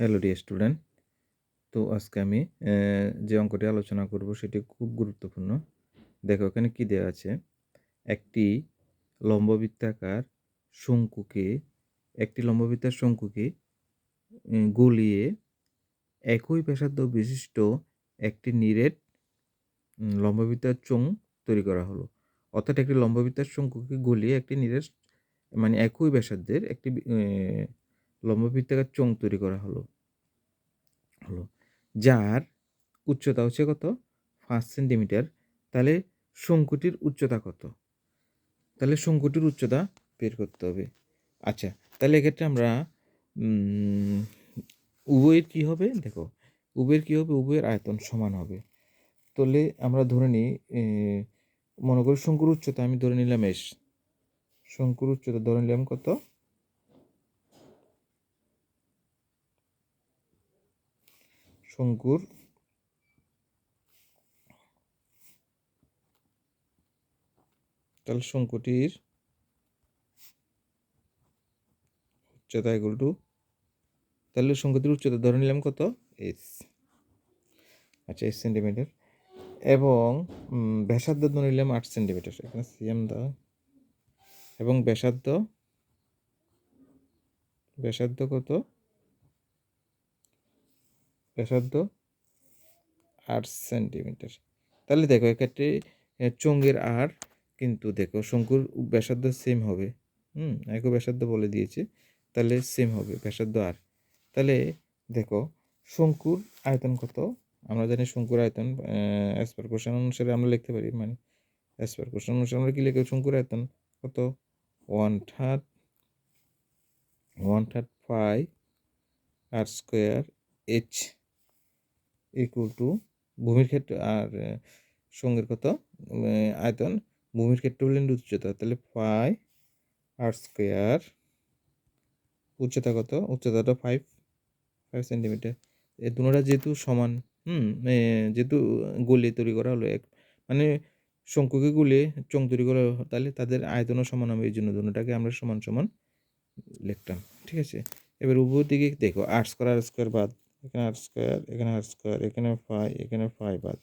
Hello dear student তো আজকে আমি যে অঙ্কটি আলোচনা করব সেটি খুব গুরুত্বপূর্ণ। দেখো, এখানে কি দেওয়া আছে? একটি লম্ববৃত্তাকার শঙ্কুকে, একটি লম্ববৃত্তার শঙ্কুকে গলিয়ে একই ব্যাসার্ধ বিশিষ্ট একটি নিরেট লম্ববৃত্তার চোঙ তৈরি করা হলো। অর্থাৎ একটি লম্ববৃত্তার শঙ্কুকে গলিয়ে একটি নিরেট মানে একই ব্যাসার্ধের একটি লম্ববৃত্তাকার চোঙ তৈরি করা হলো। হলো। যার উচ্চতা হচ্ছে কত? পাঁচ সেন্টিমিটার। তাহলে শঙ্কুটির উচ্চতা কত? তাহলে শঙ্কুটির উচ্চতা বের করতে হবে। আচ্ছা তাহলে এক্ষেত্রে আমরা উভয়ের কি হবে? দেখো, উভয়ের কি হবে? উভয়ের আয়তন সমান হবে। তাহলে আমরা ধরে নিই মনে করি শঙ্কুর উচ্চতা আমি ধরে নিলাম এস। শঙ্কুর উচ্চতা ধরে নিলাম কত? শঙ্কুর। তাহলে শঙ্কুটির উচ্চতা এগুল টু তাহলে শঙ্কুটির উচ্চতা ধরে নিলাম কত? এস আচ্ছা এস সেন্টিমিটার এবং ব্যাসার্ধ ধরে নিলাম আট সেন্টিমিটার এখানে সিএম দা। এবং ব্যাসার্ধ ব্যাসার্ধ কত? ব্যাসার্ধ আট সেন্টিমিটার। তাহলে দেখো এক্ষেত্রে এ, চোঙের আর কিন্তু দেখো শঙ্কুর ব্যাসার্ধ সেম হবে। হুম একই ব্যাসার্ধ বলে দিয়েছে তাহলে সেম হবে ব্যাসার্ধ আর। তাহলে দেখো শঙ্কুর আয়তন কত? আমরা জানি শঙ্কুর আয়তন অ্যাজ পার কোশ্চেন অনুসারে আমরা লিখতে পারি মানে অ্যাজ পার কোশ্চেন অনুসারে আমরা কি লিখে শঙ্কুর আয়তন কত? One third one third pi r square h equal to ভূমির ক্ষেত্রে আর সঙ্গের কত? আয়তন ভূমির ক্ষেত্রে হলেন উচ্চতা। তাহলে ফাইভ আর স্কোয়ার উচ্চতা কত? উচ্চতাটা ফাইভ ফাইভ সেন্টিমিটার এই দুটোটা যেহেতু সমান হুম যেহেতু গলিয়ে তৈরি করা হলো এক মানে শঙ্কুকে গুলিয়ে চং তৈরি করা হলো, তাহলে তাদের আয়তনও সমান হবে এই জন্য দুটোটাকে আমরা সমান সমান লিখতাম ঠিক আছে? এবার উভয় দিকে দেখো আর্টস স্কোয়ার আর স্কোয়ার বাদ এখানে আট স্কোয়ার এখানে আট স্কোয়ার এখানে ফাইভ এখানে ফাইভ বাদ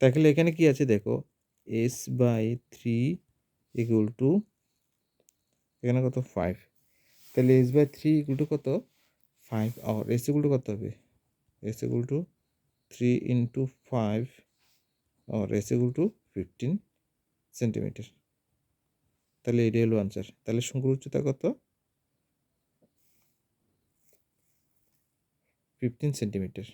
তাহলে এখানে কি আছে দেখো? S by three equal to এখানে কত? ফাইভ তাহলে s by three equal to কত? ফাইভ আর এস ইকুয়াল টু কত হবে? S equal to three into five R s equal to fifteen centimetre তাহলে এটাই হলো আনসার তাহলে শঙ্কুর উচ্চতা কত? Fifteen centimetre